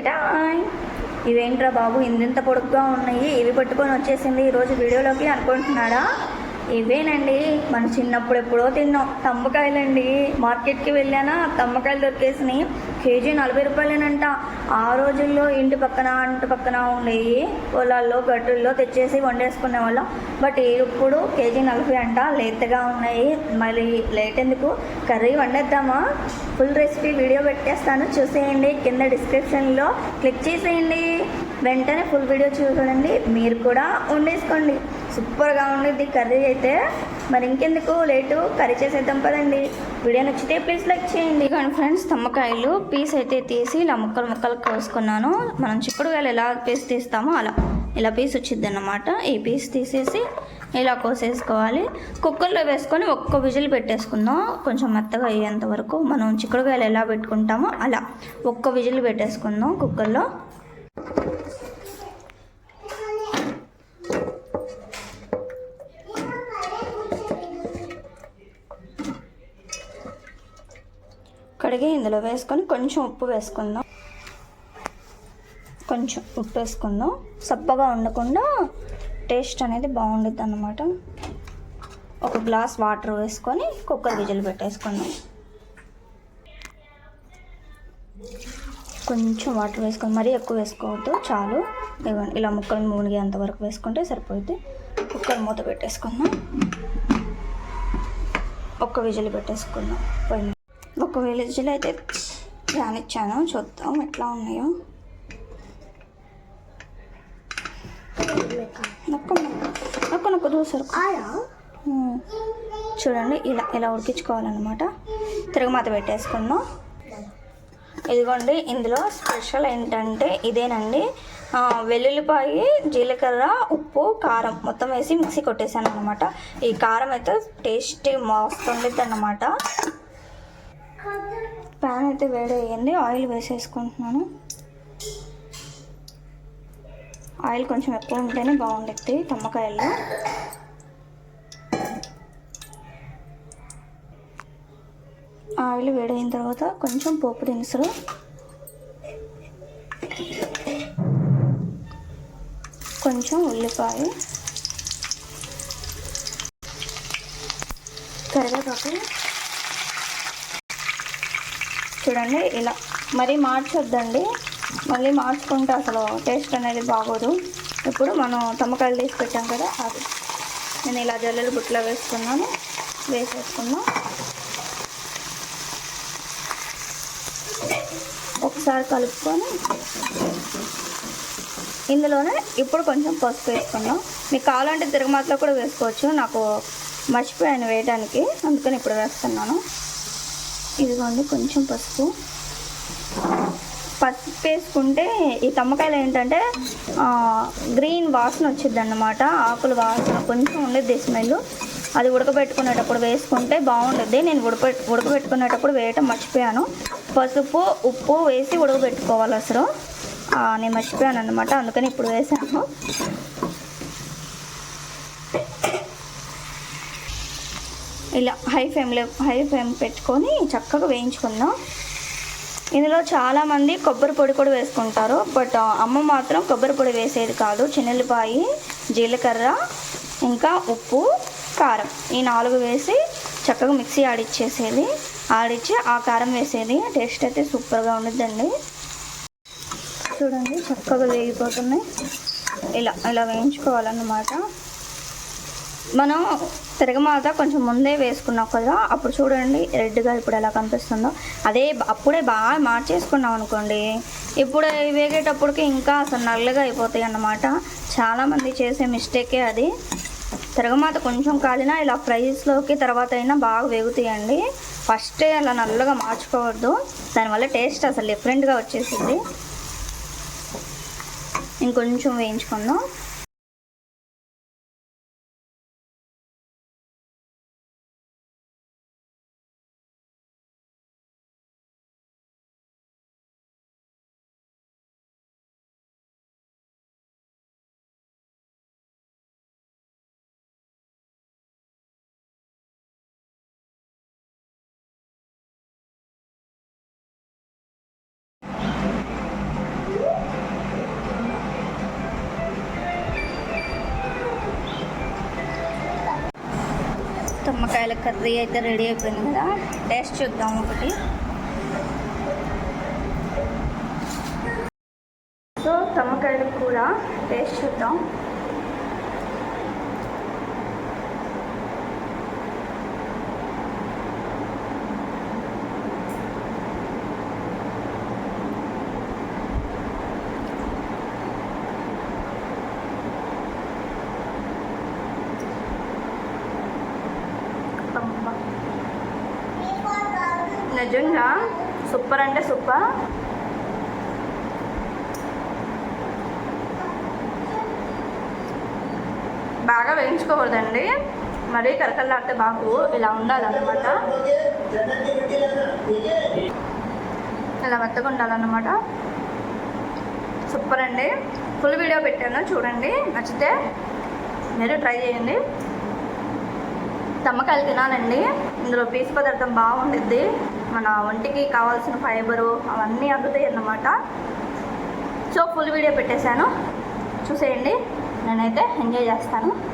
Toy. ఇవేంట్రా బాబు? ఇంత పొడుగ్గా ఉన్నాయి. ఇవి పట్టుకొని వచ్చేసింది ఈరోజు వీడియోలోకి అనుకుంటున్నాడా? ఇవేనండి మన చిన్నప్పుడు ఎప్పుడో తిన్నాం. తమ్మకాయలండి మార్కెట్కి వెళ్ళానా తమ్మకాయలు దొరికేసినాయి. కేజీ నలభై రూపాయలేనంట. ఆ రోజుల్లో ఇంటి పక్కన ఇంటి పక్కన ఉండేవి పొలాల్లో గట్టుల్లో తెచ్చేసి వండేసుకునే వాళ్ళం. బట్ ఇప్పుడు కేజీ నలభై అంట లేతగా ఉన్నాయి. మళ్ళీ లేట్ ఎందుకు? కర్రీ వండేద్దామా? ఫుల్ రెసిపీ వీడియో పెట్టేస్తాను. చూసేయండి. కింద డిస్క్రిప్షన్లో క్లిక్ చేసేయండి. వెంటనే ఫుల్ వీడియో చూడండి. మీరు కూడా వండేసుకోండి. సూపర్గా ఉండిద్ది కర్రీ అయితే. మరి ఇంకెందుకు? లేటు. కర్రీ చేసేద్దాం పదండి. వీడియో నచ్చితే ప్లీజ్ లైక్ చేయండి. కానీ ఫ్రెండ్స్ తమ్మకాయలు పీస్ అయితే తీసి ఇలా ముక్కలు ముక్కలు కోసుకున్నాను. మనం చిక్కుడుకాయలు ఎలా పీస్ తీస్తామో అలా. ఇలా పీస్ వచ్చింది అన్నమాట ఈ పీస్ తీసేసి ఇలా కోసేసుకోవాలి. కుక్కర్లో వేసుకొని ఒక్క విజిల్ పెట్టేసుకుందాం. కొంచెం మెత్తగా అయ్యేంత వరకు మనం చిక్కుడుకాయలు ఎలా పెట్టుకుంటామో అలా. ఒక్క విజిల్ పెట్టేసుకుందాం కుక్కర్లో. కడిగి ఇందులో వేసుకొని కొంచెం ఉప్పు వేసుకుందాం. కొంచెం ఉప్పు వేసుకుందాం. సప్పగా ఉండకుండా టేస్ట్ అనేది బాగుండుద్ది అన్నమాట ఒక గ్లాస్ వాటర్ వేసుకొని కుక్కర్ విజిల్ పెట్టేసుకుందాం. కొంచెం వాటర్ వేసుకొని మరీ ఎక్కువ వేసుకోవద్దు చాలు. ఇలా ముక్కలు మునిగేంత అంతవరకు వేసుకుంటే సరిపోద్ది కుక్కర్ మూత పెట్టేసుకుందాం. ఒక్క విజిల్ పెట్టేసుకుందాం. పోయింది? ఒక విలేజ్లో అయితే రానిచ్చాను చూద్దాం ఎట్లా ఉన్నాయో. నొక్క నొక్క నొక్క దూసరు చూడండి ఇలా ఇలా ఉడికించుకోవాలన్నమాట. తిరగమాత పెట్టేసుకుందాం. ఇదిగోండి ఇందులో స్పెషల్ ఏంటంటే ఇదేనండి. వెల్లుల్లిపాయి జీలకర్ర ఉప్పు కారం మొత్తం వేసి మిక్సీ కొట్టేసాను అనమాట ఈ కారం అయితే టేస్టీ మస్తు ఉండిద్ది అన్నమాట ప్యాన్ అయితే వేడయ్యింది ఆయిల్ వేసేసుకుంటున్నాను. ఆయిల్ కొంచెం ఎక్కువ ఉంటేనే బాగుండుద్ది తమ్మకాయల్లో ఆయిల్ వేడైన తర్వాత కొంచెం పోపు దినుసులు. కొంచెం ఉల్లిపాయ. కరివేపాకు. చూడండి ఇలా. మరీ మార్చొద్దండి. మళ్ళీ మార్చుకుంటే అసలు టేస్ట్ అనేది బాగోదు. ఇప్పుడు మనం తమ్మకాయలు తీసి పెట్టాం కదా అది. నేను ఇలా జల్లెలు బుట్టలో వేసుకున్నాను. వేసేసుకున్నాం. ఒకసారి కలుపుకొని ఇందులోనే ఇప్పుడు కొంచెం పసుపు వేసుకున్నాం. మీకు కావాలంటే తిరగమాతలో కూడా వేసుకోవచ్చు. నాకు మర్చిపోయాను వేయడానికి అందుకని ఇప్పుడు వేస్తున్నాను. ఇదిగోండి కొంచెం పసుపు. పసుపు వేసుకుంటే ఈ తమ్మకాయలు ఏంటంటే గ్రీన్ వాసన వచ్చింది అన్నమాట ఆకుల వాసన కొంచెం ఉండేది స్మెల్. అది ఉడకబెట్టుకునేటప్పుడు వేసుకుంటే బాగుంటుంది నేను ఉడక ఉడకబెట్టుకునేటప్పుడు వేయటం మర్చిపోయాను. పసుపు ఉప్పు వేసి ఉడకబెట్టుకోవాలి అసలు. నేను మర్చిపోయాను అనమాట అందుకని ఇప్పుడు వేసాను. ఇలా హై ఫ్లేమ్లో హై ఫ్లేమ్ పెట్టుకొని చక్కగా వేయించుకుందాం. ఇందులో చాలామంది కొబ్బరి పొడి కూడా వేసుకుంటారు. బట్ అమ్మ మాత్రం కొబ్బరి పొడి వేసేది కాదు. చిన్నెల్లిపాయి జీలకర్ర ఇంకా ఉప్పు కారం. ఈ నాలుగు వేసి చక్కగా మిక్సీ ఆడిచ్చేసేది. ఆడిచ్చి ఆ కారం వేసేది. టేస్ట్ అయితే సూపర్గా ఉండిద్దండి. చూడండి చక్కగా వేగిపోతున్నాయి. ఇలా ఇలా వేయించుకోవాలన్నమాట. మనం తిరగమాత కొంచెం ముందే వేసుకున్నాం కదా అప్పుడు చూడండి రెడ్గా ఇప్పుడు ఎలా కనిపిస్తుందో. అదే అప్పుడే బాగా మార్చేసుకున్నాం అనుకోండి. ఇప్పుడు వేగేటప్పటికి ఇంకా అసలు నల్లగా అయిపోతాయి అన్నమాట. చాలామంది చేసే మిస్టేకే అది. తిరగమాత కొంచెం కాలినా ఇలా ఫ్రైస్లోకి తర్వాత అయినా బాగా వేగుతాయండి. ఫస్టే అలా నల్లగా మార్చుకోవద్దు. దానివల్ల టేస్ట్ అసలు డిఫరెంట్గా వచ్చేసింది. ఇంకొంచెం వేయించుకుందాం. నిమ్మకాయల కర్రీ అయితే రెడీ అయిపోయింది కదా. టేస్ట్ చూద్దాం ఒకటి. సో తమ్మకాయల కూర టేస్ట్ చూద్దాం. నిజంగా? సూపర్ అంటే సూపర్. బాగా వేయించుకోకూడదండి. మరీ కరకల్లాడితే బాగు ఇలా ఉండాలన్నమాట. ఇలా మెత్తగా ఉండాలన్నమాట. సూపర్ అండి. ఫుల్ వీడియో పెట్టాను చూడండి. నచ్చితే మీరు ట్రై చేయండి. తమ్మకాయలు తినాలండి. ఇందులో పీసు పదార్థం బాగుండిద్ది. మన ఒంటికి కావాల్సిన ఫైబరు అవన్నీ అందుతాయి అన్నమాట సో ఫుల్ వీడియో పెట్టేశాను. చూసేయండి. నేనైతే ఎంజాయ్ చేస్తాను.